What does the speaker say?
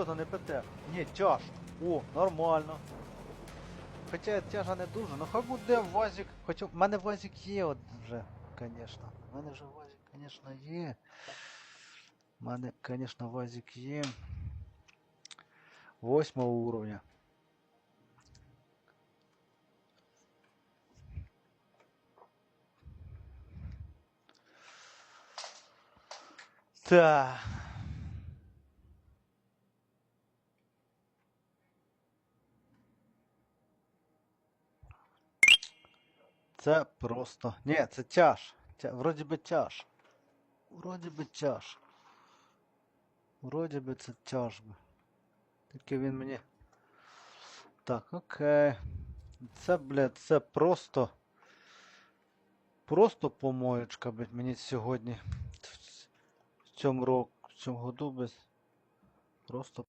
серйозно не ПТ. Ні, тяж. О, нормально. Хоча тяжа не дуже, ну хай буде вазик. Хоча в мене вазик є от вже, звісно. У мене вже вазик, звісно, є. У мене, звісно, вазик є. Восьмого уровня. Так. Це просто. Ні, це тяж. Тя... Вроді би тяж. Вроді би тяж. Вроді би це тяж. би. Тільки він мені. Так, окей. Це, блядь, це просто. Просто помоєчка, блядь, мені сьогодні. В цьому року, в цьому году без. Просто